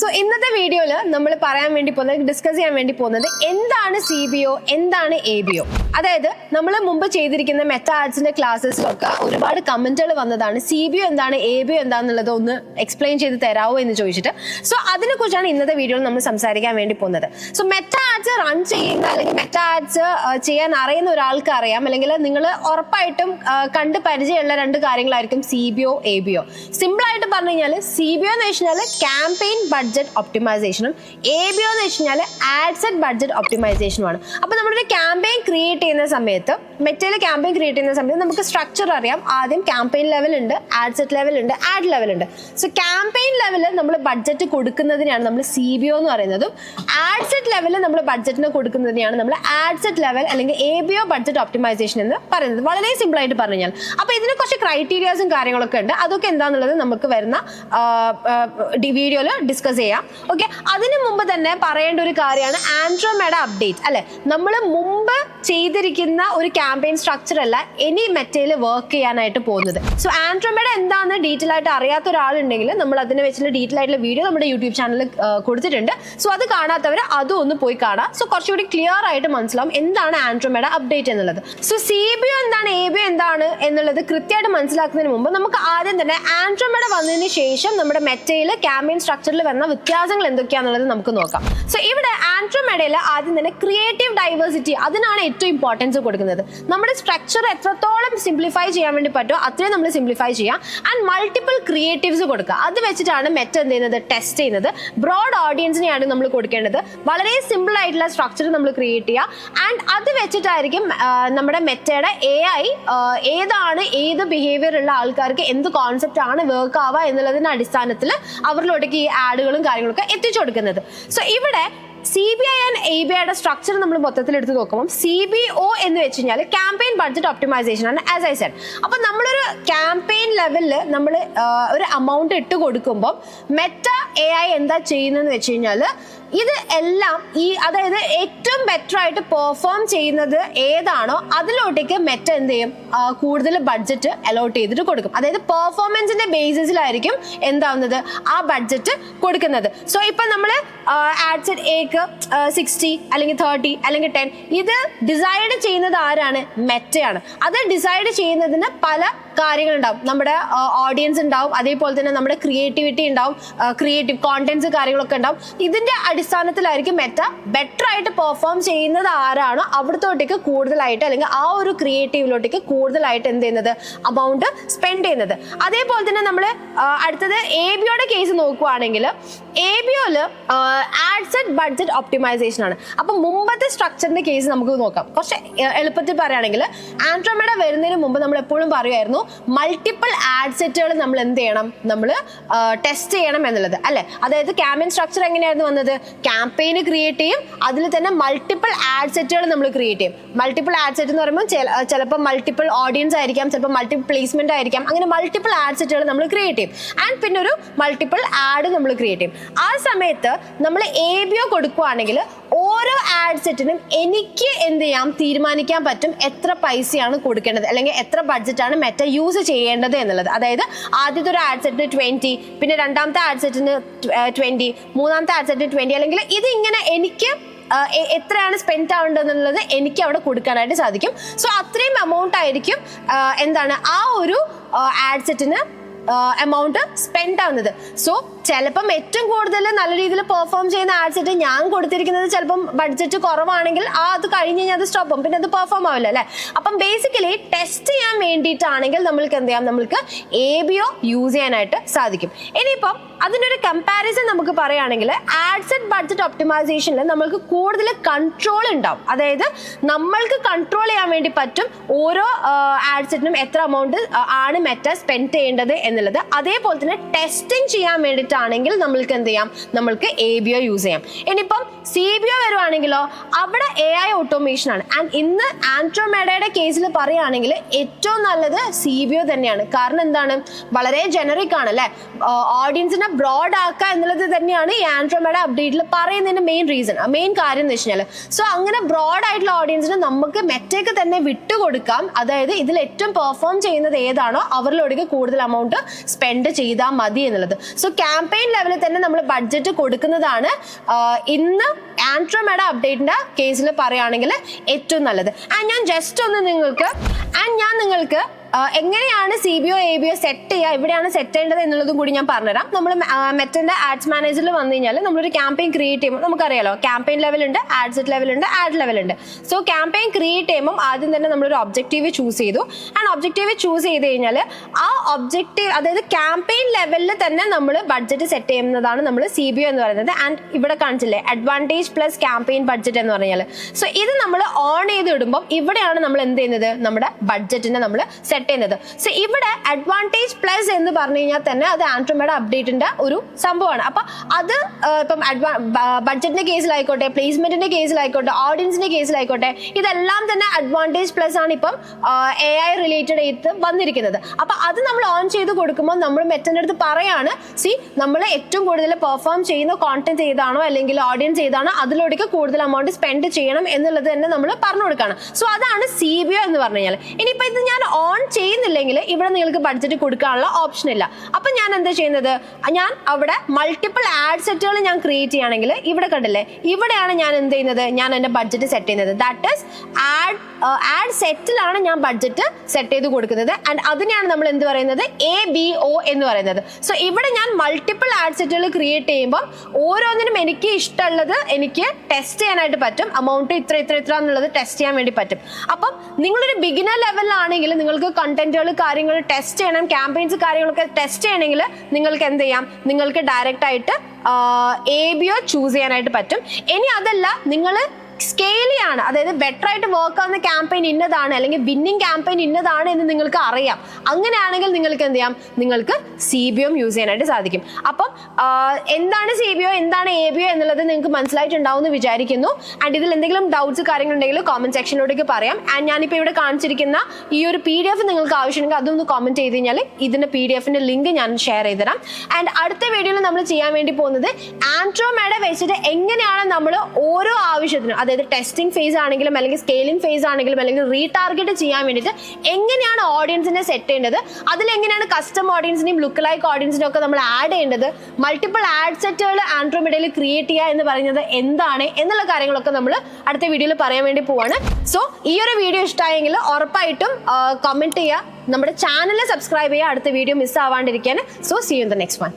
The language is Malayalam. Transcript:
സോ ഇന്നത്തെ വീഡിയോയിൽ നമ്മൾ പറയാൻ വേണ്ടി പോകുന്നത് ഡിസ്കസ് ചെയ്യാൻ വേണ്ടി പോകുന്നത് എന്താണ് സി ബി ഒ എന്താണ് എ ബി ഒ അതായത് നമ്മൾ മുമ്പ് ചെയ്തിരിക്കുന്ന മെറ്റാ ആർട്സിന്റെ ക്ലാസ്സസിലൊക്കെ ഒരുപാട് കമന്റുകൾ വന്നതാണ്. സി ബി ഒ എന്താണ് എ ബി ഒ എന്താണെന്നുള്ളത് ഒന്ന് എക്സ്പ്ലെയിൻ ചെയ്ത് തരാവോ എന്ന് ചോദിച്ചിട്ട്. സോ അതിനെ കുറിച്ചാണ് ഇന്നത്തെ വീഡിയോയിൽ നമ്മൾ സംസാരിക്കാൻ വേണ്ടി പോകുന്നത്. സോ മെറ്റാ ആർട്സ് റൺ ചെയ്യുന്ന അല്ലെങ്കിൽ മെറ്റാ ആർട്സ് ചെയ്യാൻ അറിയുന്ന ഒരാൾക്ക് അറിയാം. അല്ലെങ്കിൽ നിങ്ങൾ ഉറപ്പായിട്ടും കണ്ട് പരിചയമുള്ള രണ്ട് കാര്യങ്ങളായിരിക്കും C B O A B O simple ആയിട്ട് പറഞ്ഞു കഴിഞ്ഞാൽ സി ബി ഒ എന്ന് വെച്ച് കഴിഞ്ഞാൽ ക്യാമ്പയിൻ ബഡ്ജറ്റ് ഒപ്റ്റിമൈസേഷനും എ ബി ഒ എന്ന് വെച്ച് കഴിഞ്ഞാൽ ആഡ് സെറ്റ് ബഡ്ജറ്റ് ഒപ്റ്റിമൈസേഷനുമാണ് അപ്പോൾ നമ്മളൊരു ക്യാമ്പയിൻ ക്രിയേറ്റ് ചെയ്യുന്ന സമയത്ത് മെറ്റയിൽ ക്യാമ്പയിൻ ക്രിയേറ്റ് ചെയ്യുന്ന സമയത്ത് നമുക്ക് സ്ട്രക്ചർ അറിയാം. ആദ്യം ക്യാമ്പയിൻ ലെവൽ ഉണ്ട് ആഡ് സെറ്റ് ലെവൽ ഉണ്ട് ആഡ് ലെവൽ ഉണ്ട്. സോ ക്യാമ്പയിൻ ലെവലിൽ നമ്മൾ ബഡ്ജറ്റ് കൊടുക്കുന്നതിനാണ് നമ്മൾ സി ബി ഒ എന്ന് പറയുന്നതും. ആഡ്സെറ്റ് ലെവലിൽ നമ്മൾ ബഡ്ജറ്റിന് കൊടുക്കുന്നതിനാണ് നമ്മൾ ആഡ്സെറ്റ് ലെവൽ അല്ലെങ്കിൽ A B O budget optimization എന്ന് പറയുന്നത്. വളരെ സിമ്പിൾ ആയിട്ട് പറഞ്ഞു കഴിഞ്ഞാൽ. അപ്പോൾ ഇതിന് കുറച്ച് ക്രൈറ്റീരിയാസും കാര്യങ്ങളൊക്കെ ഉണ്ട്. അതൊക്കെ എന്താണെന്നുള്ളത് നമുക്ക് വരുന്ന വീഡിയോയിൽ ഡിസ്കസ് ചെയ്യാം. ഓക്കെ അതിനു മുമ്പ് തന്നെ പറയേണ്ട ഒരു കാര്യമാണ് ആൻഡ്രോമേഡ അപ്ഡേറ്റ് അല്ലെ? നമ്മൾ മുമ്പ് ചെയ്തിരിക്കുന്ന ഒരു ക്യാമ്പയിൻ സ്ട്രക്ചർ അല്ല എനി മെറ്റയിൽ വർക്ക് ചെയ്യാനായിട്ട് പോകുന്നത്. സോ ആൻഡ്രോമേഡ എന്താണെന്ന് ഡീറ്റെയിൽ ആയിട്ട് അറിയാത്ത ഒരാളുണ്ടെങ്കിൽ നമ്മൾ അതിനെ വെച്ചിട്ട് ഡീറ്റെയിൽ ആയിട്ടുള്ള വീഡിയോ നമ്മുടെ യൂട്യൂബ് ചാനലിൽ കൊടുത്തിട്ടുണ്ട്. സോ അത് കാണാത്തവർ അതും ഒന്ന് പോയി കാണാം. സോ കുറച്ചുകൂടി ക്ലിയർ ആയിട്ട് മനസ്സിലാവും എന്താണ് ആൻഡ്രോമേഡ അപ്ഡേറ്റ് എന്നുള്ളത്. സോ സി ബി എന്താണ് എ ബി എന്താണ് എന്നുള്ളത് കൃത്യമായിട്ട് മനസ്സിലാക്കുന്നതിന് മുമ്പ് നമുക്ക് ആദ്യം തന്നെ ആൻഡ്രോമേഡ വന്നതിന് ശേഷം നമ്മുടെ മെറ്റയിൽ ക്യാമ്പയിൻ സ്ട്രക്ചറിൽ വരുന്ന വ്യത്യാസങ്ങൾ എന്തൊക്കെയാണെന്നുള്ളത് നമുക്ക് നോക്കാം. സോ ഇവിടെ ആൻഡ്രോമെഡയിൽ ആദ്യം തന്നെ ക്രിയേറ്റീവ് ഡൈവേഴ്സിറ്റി അതിനാണ് ഏറ്റവും ഇമ്പോർട്ടൻസ് കൊടുക്കുന്നത്. നമ്മുടെ സ്ട്രക്ചർ എത്രത്തോളം സിംപ്ലിഫൈ ചെയ്യാൻ വേണ്ടി പറ്റുമോ അത്രയും നമ്മൾ സിംപ്ലിഫൈ ചെയ്യാം. ആൻഡ് മൾട്ടിപ്പിൾ ക്രിയേറ്റീവ്സ് കൊടുക്കുക. അത് വെച്ചിട്ടാണ് മെറ്റ് എന്ത് ചെയ്യുന്നത്? ടെസ്റ്റ് ചെയ്യുന്നത്. ബ്രോഡ് ഓഡിയൻസിനെയാണ് നമ്മൾ കൊടുക്കേണ്ടത്. വളരെ സിമ്പിൾ ആയിട്ടുള്ള സ്ട്രക്ചർ നമ്മൾ ക്രിയേറ്റ് ചെയ്യുക. ആൻഡ് അത് വെച്ചിട്ടായിരിക്കും നമ്മുടെ മെറ്റയുടെ എ ഐ ഏതാണ് ഏത് ബിഹേവിയർ ഉള്ള ആൾക്കാർക്ക് എന്ത് കോൺസെപ്റ്റ് ആണ് വർക്ക് ആവുക എന്നുള്ളതിന്റെ അടിസ്ഥാനത്തിൽ അവരിലോട്ടേക്ക് ഈ ആഡുകളും കാര്യങ്ങളൊക്കെ എത്തിച്ചു കൊടുക്കുന്നത്. സോ ഇവിടെ C B I and A B ഐയുടെ സ്ട്രക്ചർ നമ്മൾ മൊത്തത്തിൽ എടുത്ത് നോക്കുമ്പോൾ സി ബി ഒ എന്ന് വെച്ച് കഴിഞ്ഞാൽ ക്യാമ്പയിൻ ബഡ്ജറ്റ് ഒപ്റ്റിമൈസേഷൻ ആണ് ആസ് ഐ സെഡ് അപ്പൊ നമ്മളൊരു ക്യാമ്പയിൻ ലെവലിൽ നമ്മൾ ഒരു എമൗണ്ട് ഇട്ട് കൊടുക്കുമ്പോൾ മെറ്റ എ ഐ എന്താ ചെയ്യുന്നതെന്ന് വെച്ച് കഴിഞ്ഞാൽ ഇത് എല്ലാം ഈ അതായത് ഏറ്റവും ബെറ്റർ ആയിട്ട് പെർഫോം ചെയ്യുന്നത് ഏതാണോ അതിലോട്ടേക്ക് മെറ്റ എന്ത് ചെയ്യും? കൂടുതൽ ബഡ്ജറ്റ് അലോട്ട് ചെയ്തിട്ട് കൊടുക്കും. അതായത് പെർഫോമൻസിന്റെ ബേസിസിലായിരിക്കും എന്താവുന്നത്? ആ ബഡ്ജറ്റ് കൊടുക്കുന്നത്. സോ ഇപ്പൊ നമ്മൾ ആഡ്സെറ്റ് എക്ക് സിക്സ്റ്റി അല്ലെങ്കിൽ തേർട്ടി അല്ലെങ്കിൽ ടെൻ ഇത് ഡിസൈഡ് ചെയ്യുന്നത് ആരാണ്? മെറ്റയാണ്. അത് ഡിസൈഡ് ചെയ്യുന്നതിന് പല കാര്യങ്ങളുണ്ടാവും. നമ്മുടെ ഓഡിയൻസ് ഉണ്ടാവും. അതേപോലെ തന്നെ നമ്മുടെ ക്രിയേറ്റിവിറ്റി ഉണ്ടാവും. ക്രിയേറ്റീവ് കോണ്ടന്റ്സ് കാര്യങ്ങളൊക്കെ ഉണ്ടാവും. ഇതിന്റെ അടിസ്ഥാനത്തിലായിരിക്കും മെറ്റ ബെറ്റർ ആയിട്ട് പെർഫോം ചെയ്യുന്നത് ആരാണോ അവിടത്തോട്ടേക്ക് കൂടുതലായിട്ട് അല്ലെങ്കിൽ ആ ഒരു ക്രിയേറ്റീവിലോട്ടേക്ക് കൂടുതലായിട്ട് എന്ത് ചെയ്യുന്നത്? അമൗണ്ട് സ്പെൻഡ് ചെയ്യുന്നത്. അതേപോലെ തന്നെ നമ്മൾ അടുത്തത് എ ബിയുടെ കേസ് നോക്കുവാണെങ്കിൽ എ ബിയോൽ ആഡ്സെറ്റ് ബഡ്ജറ്റ് ഒപ്റ്റിമൈസേഷൻ ആണ്. അപ്പൊ മുമ്പത്തെ സ്ട്രക്ചറിന്റെ കേസ് നമുക്ക് നോക്കാം. കുറച്ച് എളുപ്പത്തിൽ പറയുകയാണെങ്കിൽ ആൻഡ്രോമേഡ വരുന്നതിന് മുമ്പ് നമ്മൾ എപ്പോഴും പറയുമായിരുന്നു മൾട്ടിപ്പിൾ ആഡ് സെറ്റുകൾ നമ്മൾ എന്ത് ചെയ്യണം? നമ്മൾ ടെസ്റ്റ് ചെയ്യണം എന്നുള്ളത്. അല്ലേ? അതായത് ക്യാമ്പയിൻ സ്ട്രക്ചർ എങ്ങനെയായിരുന്നു വന്നത്? ക്യാമ്പയിന് ക്രിയേറ്റ് ചെയ്യും. അതിൽ തന്നെ മൾട്ടിപ്പിൾ ആഡ് സെറ്റുകൾ നമ്മൾ ക്രിയേറ്റ് ചെയ്യും. മൾട്ടിപ്പിൾ ആഡ് സെറ്റ് എന്ന് പറയുമ്പോൾ ചിലപ്പോൾ മൾട്ടിപ്പിൾ ഓഡിയൻസ് ആയിരിക്കാം ചിലപ്പോൾ മൾട്ടിപ്പിൾ പ്ലേസ്മെന്റ് ആയിരിക്കാം. അങ്ങനെ മൾട്ടിപ്പിൾ ആഡ് സെറ്റുകൾ നമ്മൾ ക്രിയേറ്റ് ചെയ്യും. ആൻഡ് പിന്നെ ഒരു മൾട്ടിപ്പിൾ ആഡ് നമ്മൾ ക്രിയേറ്റ് ചെയ്യും. ആ സമയത്ത് നമ്മൾ എ ബി ഒ കൊടുക്കുവാണെങ്കിൽ ഓരോ ആഡ് സെറ്റിനും എനിക്ക് എന്ത് ചെയ്യാം? തീരുമാനിക്കാൻ പറ്റും. എത്ര പൈസയാണ് കൊടുക്കേണ്ടത്? അല്ലെങ്കിൽ എത്ര ബഡ്ജറ്റാണ് മെറ്റ യൂസ് ചെയ്യേണ്ടത് എന്നുള്ളത്. അതായത് ആദ്യത്തെ ഒരു ആഡ് സെറ്റിന് ട്വന്റി പിന്നെ രണ്ടാമത്തെ ആഡ് സെറ്റിന് ട്വന്റി മൂന്നാമത്തെ ആഡ് സെറ്റിന് ട്വന്റി അല്ലെങ്കിൽ ഇതിങ്ങനെ എനിക്ക് എത്രയാണ് സ്പെൻഡ് ആവേണ്ടതെന്നുള്ളത് എനിക്ക് അവിടെ കൊടുക്കാനായിട്ട് സാധിക്കും. സോ അത്രയും എമൗണ്ട് ആയിരിക്കും എന്താണ് ആ ഒരു ആഡ് സെറ്റിന് എമൗണ്ട് സ്പെൻഡ് ആവുന്നത്. സോ ചിലപ്പം ഏറ്റവും കൂടുതൽ നല്ല രീതിയിൽ പെർഫോം ചെയ്യുന്ന ആഴ്ചയിട്ട് ഞാൻ കൊടുത്തിരിക്കുന്നത് ചിലപ്പം ബഡ്ജറ്റ് കുറവാണെങ്കിൽ ആ അത് കഴിഞ്ഞ് കഴിഞ്ഞാൽ അത് സ്റ്റോപ്പ് പിന്നെ അത് പെർഫോം ആവില്ല അല്ലേ? അപ്പം ബേസിക്കലി ടെസ്റ്റ് ചെയ്യാൻ വേണ്ടിയിട്ടാണെങ്കിൽ നമ്മൾക്ക് എന്ത് ചെയ്യാം? നമ്മൾക്ക് എ ബി ഒ യൂസ് ചെയ്യാനായിട്ട് സാധിക്കും. ഇനിയിപ്പം അതിന്റെ ഒരു കമ്പാരിസൺ നമുക്ക് പറയുകയാണെങ്കിൽ ആഡ്സെറ്റ് ബഡ്ജറ്റ് ഒപ്റ്റിമൈസേഷനിൽ നമ്മൾക്ക് കൂടുതൽ കൺട്രോൾ ഉണ്ടാവും. അതായത് നമ്മൾക്ക് കൺട്രോൾ ചെയ്യാൻ വേണ്ടി പറ്റും ഓരോ ആഡ്സെറ്റിനും എത്ര എമൗണ്ട് ആണ് മെറ്റ സ്പെൻഡ് ചെയ്യേണ്ടത് എന്നുള്ളത്. അതേപോലെ തന്നെ ടെസ്റ്റിംഗ് ചെയ്യാൻ വേണ്ടിയിട്ടാണെങ്കിൽ നമ്മൾക്ക് എന്ത് ചെയ്യാം? നമ്മൾക്ക് എ ബി ഒ യൂസ് ചെയ്യാം. ഇനിയിപ്പം സി ബി ഒ വരുവാണെങ്കിലോ അവിടെ എ ഐ ഓട്ടോമേഷൻ ആണ്. ആൻഡ് ഇന്ന് ആൻഡ്രോമേഡയുടെ കേസിൽ പറയുകയാണെങ്കിൽ ഏറ്റവും നല്ലത് സി ബി ഒ തന്നെയാണ്. കാരണം എന്താണ്? വളരെ ജനറിക് ആണ് അല്ലെ ഓഡിയൻസിനെ ബ്രോഡ് ആക്കുക എന്നുള്ളത് തന്നെയാണ് ഈ ആൻഡ്രോമയുടെ അപ്ഡേറ്റിൽ പറയുന്നതിന്റെ മെയിൻ റീസൺ മെയിൻ കാര്യം എന്ന് വെച്ചാൽ സോ അങ്ങനെ ബ്രോഡ് ആയിട്ടുള്ള ഓഡിയൻസിന് നമുക്ക് മെറ്റേക്ക് തന്നെ വിട്ടുകൊടുക്കാം അതായത് ഇതിൽ ഏറ്റവും പെർഫോം ചെയ്യുന്നത് ഏതാണോ അവരിലോടേക്ക് കൂടുതൽ എമൗണ്ട് സ്പെൻഡ് ചെയ്താൽ മതി എന്നുള്ളത്. സോ ക്യാമ്പയിൻ ലെവലിൽ തന്നെ നമ്മൾ ബഡ്ജറ്റ് കൊടുക്കുന്നതാണ് ഇന്ന് ആൻഡ്രോമയുടെ അപ്ഡേറ്റിന്റെ കേസിൽ പറയുകയാണെങ്കിൽ ഏറ്റവും നല്ലത്. ആൻഡ് ഞാൻ ജസ്റ്റ് ഒന്ന് നിങ്ങൾക്ക് ആൻഡ് ഞാൻ നിങ്ങൾക്ക് എങ്ങനെയാണ് C B O A B O set ചെയ്യുക? എവിടെയാണ് സെറ്റ് ചെയ്യേണ്ടത് എന്നുള്ളതും കൂടി ഞാൻ പറഞ്ഞുതരാം. നമ്മൾ മെറ്റന്റെ ആഡ്സ് മാനേജറിൽ വന്നു കഴിഞ്ഞാൽ നമ്മളൊരു ക്യാമ്പയിൻ ക്രിയേറ്റ് ചെയ്യുമ്പോൾ നമുക്കറിയാലോ ക്യാമ്പയിൻ ലെവലുണ്ട് ആഡ് സെറ്റ് ലെവൽ ഉണ്ട് ആഡ് ലെവലുണ്ട് സോ ക്യാമ്പയിൻ ക്രിയേറ്റ് ചെയ്യുമ്പോൾ ആദ്യം തന്നെ നമ്മളൊരു ഒബ്ജക്റ്റീവ് ചൂസ് ചെയ്തു. ആൻഡ് ഒബ്ജക്റ്റീവ് ചൂസ് ചെയ്ത് കഴിഞ്ഞാൽ ആ ഒബ്ജക്റ്റീവ് അതായത് ക്യാമ്പയിൻ ലെവലിൽ തന്നെ നമ്മൾ ബഡ്ജറ്റ് സെറ്റ് ചെയ്യുന്നതാണ് നമ്മൾ സി ബി ഒ എന്ന് പറയുന്നത്. ആൻഡ് ഇവിടെ കാണിച്ചില്ലേ അഡ്വാന്റേജ് പ്ലസ് ക്യാമ്പയിൻ ബഡ്ജറ്റ് എന്ന് പറഞ്ഞാൽ സോ ഇത് നമ്മൾ ഓൺ ചെയ്ത് ഇടുമ്പോൾ ഇവിടെയാണ് നമ്മൾ എന്ത് ചെയ്യുന്നത്? നമ്മുടെ ബഡ്ജറ്റിനെ നമ്മൾ സെറ്റ് ചെയ്യുന്നത് സോ ഇവിടെ അഡ്വാന്റേജ് പ്ലസ് എന്ന് പറഞ്ഞു കഴിഞ്ഞാൽ തന്നെ അത് ആൻഡ്രോമയുടെ അപ്ഡേറ്റിന്റെ ഒരു സംഭവമാണ്. അപ്പൊ അത് ഇപ്പം അഡ്വാ ബഡ്ജറ്റിന്റെ കേസിലായിക്കോട്ടെ പ്ലേസ്മെന്റിന്റെ കേസിലായിക്കോട്ടെ ഓഡിയൻസിന്റെ കേസിലായിക്കോട്ടെ ഇതെല്ലാം തന്നെ അഡ്വാന്റേജ് പ്ലസ് ആണ് ഇപ്പം എ ഐ റിലേറ്റഡ് ആയിട്ട് വന്നിരിക്കുന്നത്. അപ്പൊ അത് നമ്മൾ ഓൺ ചെയ്ത് കൊടുക്കുമ്പോൾ നമ്മൾ മെറ്റന്റെ അടുത്ത് പറയാണ് സി നമ്മൾ ഏറ്റവും കൂടുതൽ പെർഫോം ചെയ്യുന്ന കോണ്ടന്റ് ഏതാണോ അല്ലെങ്കിൽ ഓഡിയൻസ് ഏതാണോ അതിലൂടെയൊക്കെ കൂടുതൽ അമൗണ്ട് സ്പെൻഡ് ചെയ്യണം എന്നുള്ളത് തന്നെ നമ്മൾ പറഞ്ഞു കൊടുക്കുകയാണ് സോ അതാണ് സി ബി ഒ എന്ന് പറഞ്ഞു കഴിഞ്ഞാൽ. ഇനിയിപ്പോൾ ഇത് ഞാൻ ഓൺ ചെയ്യുന്നില്ലെങ്കിൽ ഇവിടെ നിങ്ങൾക്ക് ബഡ്ജറ്റ് കൊടുക്കാനുള്ള ഓപ്ഷൻ ഇല്ല. അപ്പൊ ഞാൻ എന്താ ചെയ്യുന്നത്? ഞാൻ അവിടെ മൾട്ടിപ്പിൾ ആഡ് സെറ്റുകൾ ഞാൻ ക്രിയേറ്റ് ചെയ്യുകയാണെങ്കിൽ ഇവിടെ കണ്ടില്ലേ? ഇവിടെയാണ് ഞാൻ എന്ത് ചെയ്യുന്നത്? ഞാൻ എന്റെ ബഡ്ജറ്റ് സെറ്റ് ചെയ്യുന്നത്. ദാറ്റ് ഇസ് ആഡ് ആഡ് സെറ്റിലാണ് ഞാൻ ബഡ്ജറ്റ് സെറ്റ് ചെയ്ത് കൊടുക്കുന്നത്. ആൻഡ് അതിനെയാണ് നമ്മൾ എന്ത് പറയുന്നത്? എ ബി ഒ എന്ന് പറയുന്നത്. സോ ഇവിടെ ഞാൻ മൾട്ടിപ്പിൾ ആഡ് സെറ്റുകൾ ക്രിയേറ്റ് ചെയ്യുമ്പോൾ ഓരോന്നിനും എനിക്ക് ഇഷ്ടമുള്ളത് എനിക്ക് ടെസ്റ്റ് ചെയ്യാനായിട്ട് പറ്റും. അമൗണ്ട് ഇത്ര ഇത്ര ഇത്ര എന്നുള്ളത് ടെസ്റ്റ് ചെയ്യാൻ വേണ്ടി പറ്റും. അപ്പം നിങ്ങളൊരു ബിഗിനർ ലെവലിലാണെങ്കിൽ നിങ്ങൾക്ക് കണ്ടന്റുകൾ കാര്യങ്ങൾ ടെസ്റ്റ് ചെയ്യണം ക്യാമ്പയിൻസ് കാര്യങ്ങളൊക്കെ ടെസ്റ്റ് ചെയ്യണമെങ്കിൽ നിങ്ങൾക്ക് എന്ത് ചെയ്യാം? നിങ്ങൾക്ക് ഡയറക്റ്റ് ആയിട്ട് എ ബി ഒ ചൂസ് ചെയ്യാനായിട്ട് പറ്റും. ഇനി അതല്ല നിങ്ങൾ സ്കെയിലിയാണ്. അതായത് ബെറ്റർ ആയിട്ട് വർക്ക് ആവുന്ന ക്യാമ്പയിൻ ഇന്നതാണ് അല്ലെങ്കിൽ വിന്നിങ് ക്യാമ്പയിൻ ഇന്നതാണ് എന്ന് നിങ്ങൾക്ക് അറിയാം. അങ്ങനെയാണെങ്കിൽ നിങ്ങൾക്ക് എന്ത് ചെയ്യാം? നിങ്ങൾക്ക് സി ബി ഒം യൂസ് ചെയ്യാനായിട്ട് സാധിക്കും. അപ്പം എന്താണ് സി ബി ഒ എന്താണ് എ ബി ഒ എന്നുള്ളത് നിങ്ങൾക്ക് മനസ്സിലായിട്ടുണ്ടാവും എന്ന് വിചാരിക്കുന്നു. ആൻഡ് ഇതിൽ എന്തെങ്കിലും ഡൗട്ട്സ് കാര്യങ്ങളുണ്ടെങ്കിൽ കോമന്റ് സെക്ഷനിലോട്ടേക്ക് പറയാം. ആൻഡ് ഞാനിപ്പോൾ ഇവിടെ കാണിച്ചിരിക്കുന്ന ഈ ഒരു പി ഡി എഫ് നിങ്ങൾക്ക് ആവശ്യമുണ്ടെങ്കിൽ അതൊന്ന് കോമന്റ് ചെയ്ത് കഴിഞ്ഞാൽ ഇതിന്റെ പി ഡി എഫിന്റെ ലിങ്ക് ഞാൻ ഷെയർ ചെയ്ത് തരാം. ആൻഡ് അടുത്ത വീഡിയോയിൽ നമ്മൾ ചെയ്യാൻ വേണ്ടി പോകുന്നത് ആൻഡ്രോമേഡ വെച്ചിട്ട് എങ്ങനെയാണ് നമ്മൾ ഓരോ ആവശ്യത്തിനും അതായത് ടെസ്റ്റിംഗ് ഫേസ് ആണെങ്കിലും അല്ലെങ്കിൽ സ്കെയിലിംഗ് ഫേസ് ആണെങ്കിലും അല്ലെങ്കിൽ റീടാർഗറ്റ് ചെയ്യാൻ വേണ്ടിയിട്ട് എങ്ങനെയാണ് ഓഡിയൻസിനെ സെറ്റ് ചെയ്യേണ്ടത്? അതിൽ എങ്ങനെയാണ് കസ്റ്റം ഓഡിയൻസിനെയും ലുക്ക് ലൈക്ക് ഓഡിയൻസിനെയും ഒക്കെ നമ്മൾ ആഡ് ചെയ്യേണ്ടത്? മൾട്ടിപ്പിൾ ആഡ് സെറ്റുകൾ ആൻഡ്രോമേഡയിൽ ക്രിയേറ്റ് ചെയ്യുക എന്ന് പറയുന്നത് എന്താണ് എന്നുള്ള കാര്യങ്ങളൊക്കെ നമ്മൾ അടുത്ത വീഡിയോയിൽ പറയാൻ വേണ്ടി പോവാണ്. സോ ഈ ഒരു വീഡിയോ ഇഷ്ടമായെങ്കിൽ ഉറപ്പായിട്ടും കമന്റ് ചെയ്യുക. നമ്മുടെ ചാനൽ സബ്സ്ക്രൈബ് ചെയ്യുക. അടുത്ത video miss ആവാണ്ടിരിക്കാൻ so see you in the next one